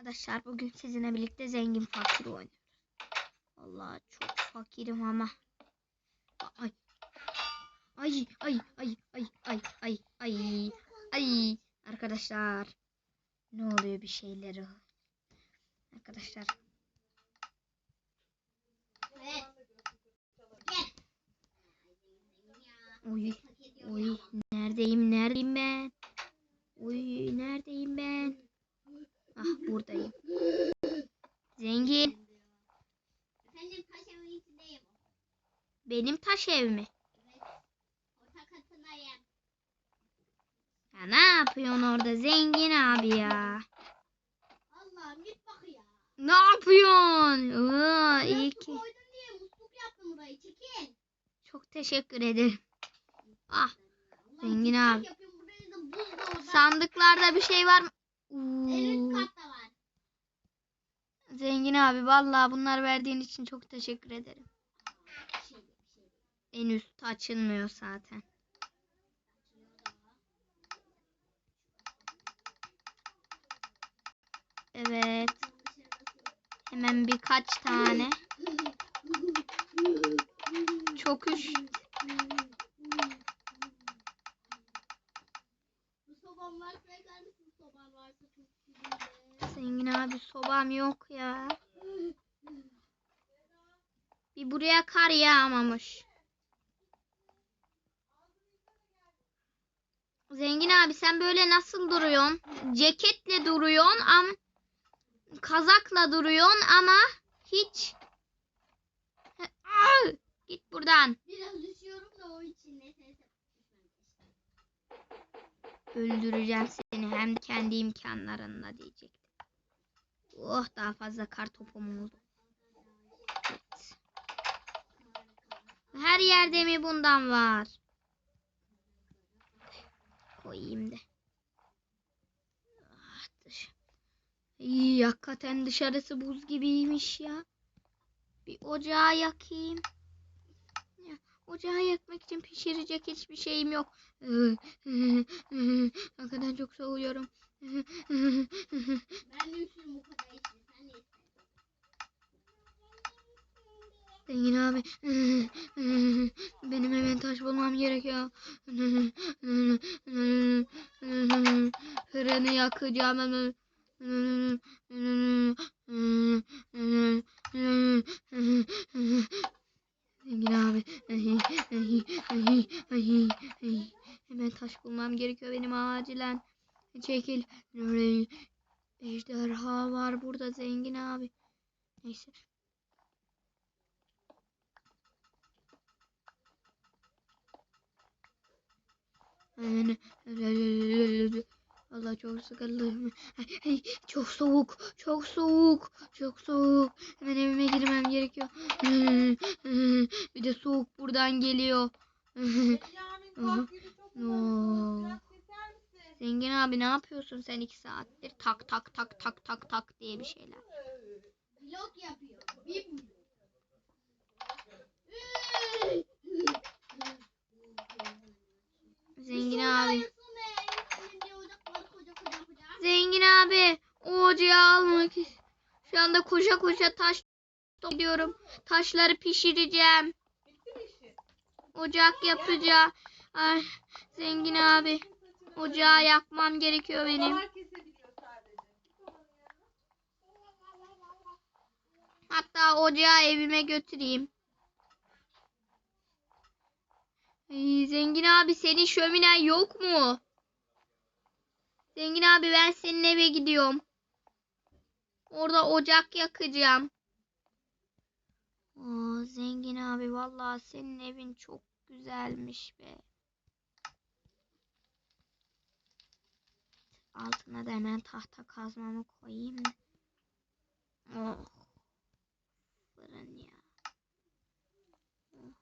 Arkadaşlar bugün sizinle birlikte zengin fakir oynuyoruz. Allah çok fakirim ama. Ay. Ay ay ay ay ay ay ay ay arkadaşlar ne oluyor bir şeyleri arkadaşlar Oy oy neredeyim neredeyim ben Oy neredeyim ben Ah buradayım Zengin Efendim taş evin içindeyim. benim taş ev mi? Evet. Orta katındayım. Ya ne yapıyorsun orada zengin abi ya? Allah'ım git bak ya. Ne yapıyorsun? Aa, iyi ki. diye burayı. Çok teşekkür ederim. Ah Zengin abi. Sandıklarda bir şey var mı? En üst katta var. zengin abi vallahi bunlar verdiğin için çok teşekkür ederim. En üst açılmıyor zaten. Evet. Hemen birkaç tane. Çok üş. Bu sobam varsa yakar mısın? Soban varsa çok güzel. Zengin abi sobam yok ya. Bir buraya kar yağmamış. Zengin abi sen böyle nasıl duruyorsun? Ceketle duruyorsun ama kazakla duruyorsun ama hiç git buradan. Biraz düşüyorum da o için neyse neyse. Öldüreceğim seni hem kendi imkanlarınla diyecektim. Oh daha fazla kar topum oldu. Evet. Her yerde mi bundan var? Koyayım da. Ah, dış. Hakikaten dışarısı buz gibiymiş ya. Bir ocağı yakayım. Ocağı yakmak için pişirecek hiçbir şeyim yok. Hakikaten çok soğuyorum. Ben de üşüdüm bu kadar işte. Sen ne istersin? Zengin abi. Benim hemen taş bulmam gerekiyor. Fırını yakacağım. Zengin abi. Hemen taş bulmam gerekiyor benim acilen. Çekil. Ejderha var burada zengin abi. Neyse. Allah çok sıkıldım. Çok soğuk, çok soğuk, çok soğuk. Hemen evime girmem gerekiyor. Bir de soğuk buradan geliyor. Bünyamin Zengin abi ne yapıyorsun sen iki saattir? Tak tak tak tak tak tak diye bir şeyler. Vlog yapıyor. Zengin abi. Zengin abi o ocağı almak Şu anda koşa koşa taş gidiyorum. Taşları pişireceğim. Ocak yapacağım. Ay zengin abi. Ocağı yakmam gerekiyor benim. Hatta ocağı evime götüreyim. Ay, zengin abi senin şöminen yok mu? Zengin abi ben senin eve gidiyorum. Orada ocak yakacağım. Oo, zengin abi vallahi senin evin çok güzelmiş be. Altına da hemen tahta kazmamı koyayım. Oh. Fırın ya. Oh.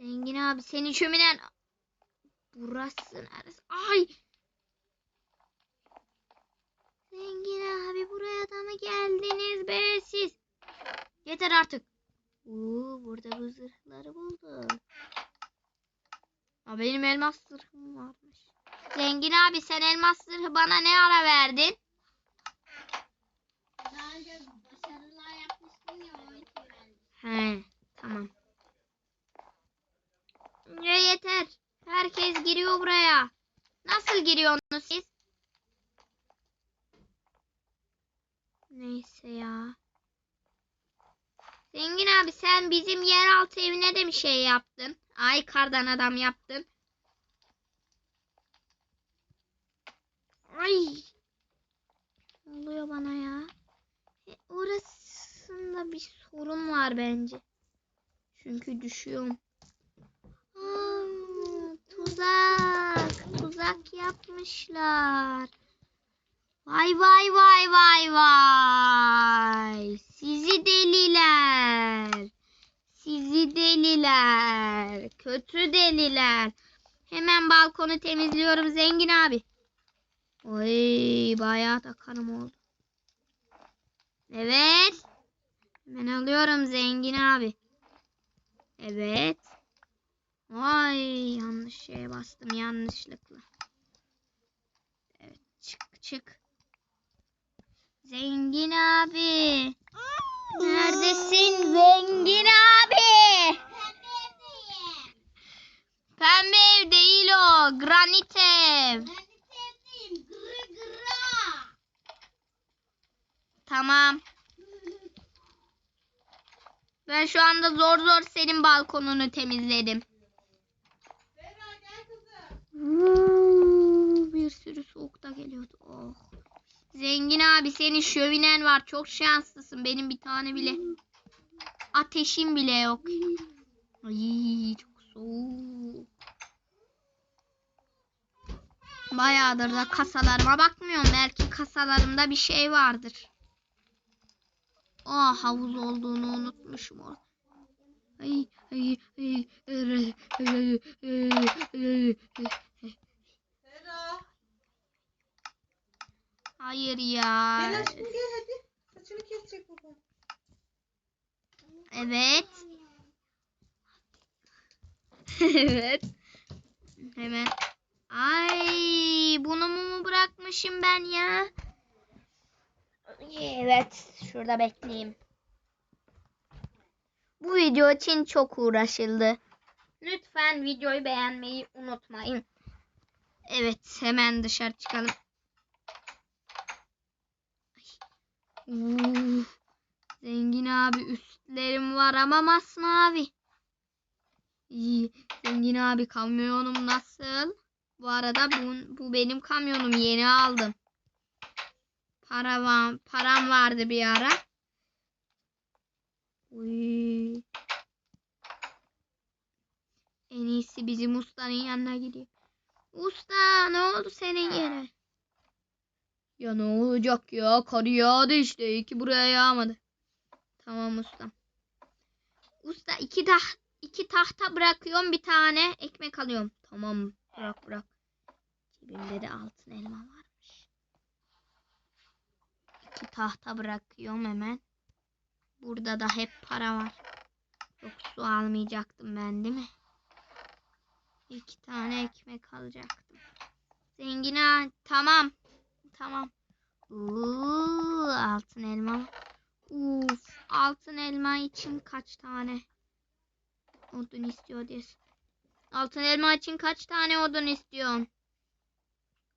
Zengin abi senin şöminen burası neresi? Ay! Zengin abi buraya da mı geldiniz be siz? Yeter artık. Oo, burada bu zırhları buldum. Aa, benim elmas zırhım. Zengin abi sen elmas zırhı bana ne ara verdin? Daha önce başarılar yapmıştım ya. He tamam. Ya yeter. Herkes giriyor buraya. Nasıl giriyorsunuz siz? Neyse ya. Zengin abi sen bizim yeraltı evine de bir şey yaptın. Ay kardan adam yaptın. Ay. Ne oluyor bana ya? E, orasında bir sorun var bence. Çünkü düşüyorum. Aa, tuzak. Tuzak yapmışlar. Vay vay vay vay vay. Sizi deliler. Sizi deliler. Kötü deliler. Hemen balkonu temizliyorum zengin abi. Oy bayağı da kanım oldu. Evet. Hemen alıyorum zengin abi. Evet. Ay yanlış şeye bastım yanlışlıkla. Evet çık çık. Zengin abi. Neredesin zengin abi? Pembe ev değil o. Granit ev. Ben de sevdiğim gırı gırı. Tamam. Ben şu anda zor zor senin balkonunu temizledim. Vuuu, Bir sürü soğuk da geliyordu. Oh. Zengin abi senin şövinen var. Çok şanslısın. Benim bir tane bile ateşim bile yok. Ay çok soğuk. Bayağıdır da kasalarıma bakmıyorum. Belki kasalarımda bir şey vardır. Aa havuz olduğunu unutmuşum ay ay ay ay ay ay. Zehra. Hayır ya. Gel aşkım gel hadi. Saçını kesecek baba. Evet. evet. Hemen. Ay bunu mu bırakmışım ben ya? Evet. Şurada bekleyeyim. Bu video için çok uğraşıldı. Lütfen videoyu beğenmeyi unutmayın. Evet. Hemen dışarı çıkalım. Zengin abi üstlerim var ama masmavi. Zengin abi kamyonum nasıl? Bu arada bu, bu benim kamyonum yeni aldım. Para var, param vardı bir ara. Uy. En iyisi bizim ustanın yanına gidiyor. Usta ne oldu senin yere? Ya ne olacak ya? Kar yağdı işte. İki buraya yağmadı. Tamam ustam. Usta iki tah iki tahta bırakıyorum bir tane ekmek alıyorum. Tamam bırak bırak. Cebimde de altın elma varmış. İki tahta bırakıyorum hemen. Burada da hep para var. Yok su almayacaktım ben değil mi? İki tane ekmek alacaktım. Zengin ağa tamam. Tamam. Uuu, altın elma. Uf, altın elma için kaç tane odun istiyor diye. Altın elma için kaç tane odun istiyorsun?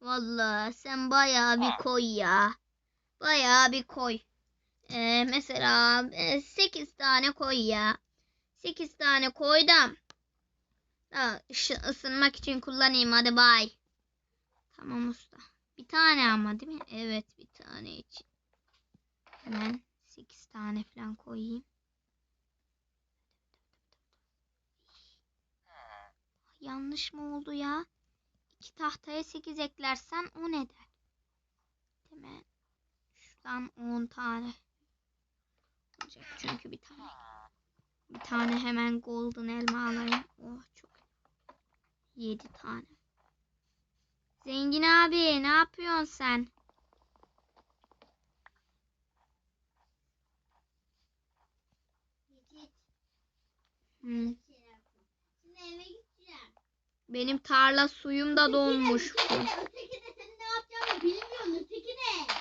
Vallahi sen bayağı bir koy ya. Bayağı bir koy. Ee, mesela 8 tane koy ya. 8 tane koydum. Da ışı- ısınmak için kullanayım hadi bay. Tamam usta. Bir tane ama değil mi? Evet bir tane için. Hemen 8 tane falan koyayım. Yanlış mı oldu ya? İki tahtaya 8 eklersen o ne der? Hemen şuradan 10 tane. Olacak çünkü bir tane. Bir tane hemen golden elma alayım. Oh çok. 7 tane. Zengin abi ne yapıyorsun sen? Hmm. Benim tarla suyum da dolmuş. Öteki de, öteki senin ne yapacağını bilmiyorsun. Öteki de.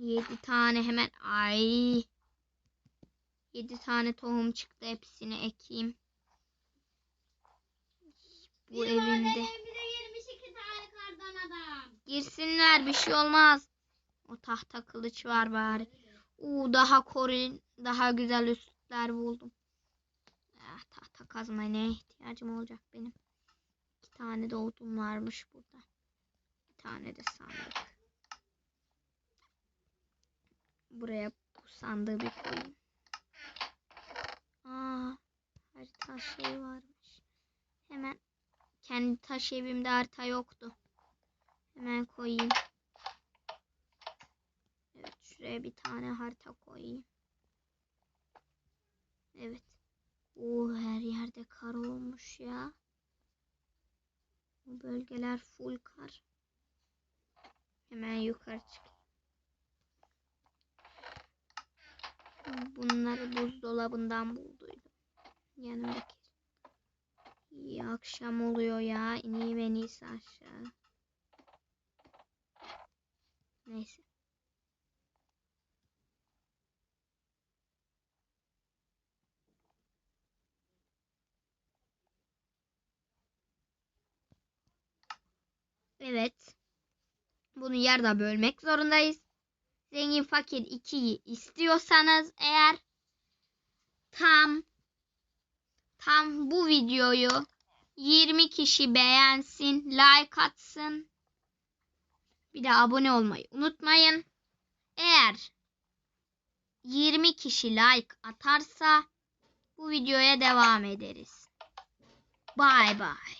7 tane hemen ay. 7 tane tohum çıktı hepsini ekeyim. bu Bir evimde. Girsinler bir şey olmaz. O tahta kılıç var bari. Uuu daha korun, daha güzel üstler buldum. Ah, tahta kazmaya ne ihtiyacım olacak benim? İki tane de odun varmış burada. Bir tane de sandık. Buraya bu sandığı bir koyayım. Aa, harita şey varmış. Hemen kendi taş evimde harita yoktu. Hemen koyayım. Evet şuraya bir tane harita koyayım. Evet. Oo her yerde kar olmuş ya. Bu bölgeler full kar. Hemen yukarı çık. Bunları buzdolabından bulduydum. Yanımdaki. İyi akşam oluyor ya. İneyim en iyisi aşağı. Neyse. Evet. Bunu yarıda bölmek zorundayız. Zengin fakir 2'yi istiyorsanız eğer tam tam bu videoyu 20 kişi beğensin, like atsın. Bir de abone olmayı unutmayın. Eğer 20 kişi like atarsa bu videoya devam ederiz. Bye bye.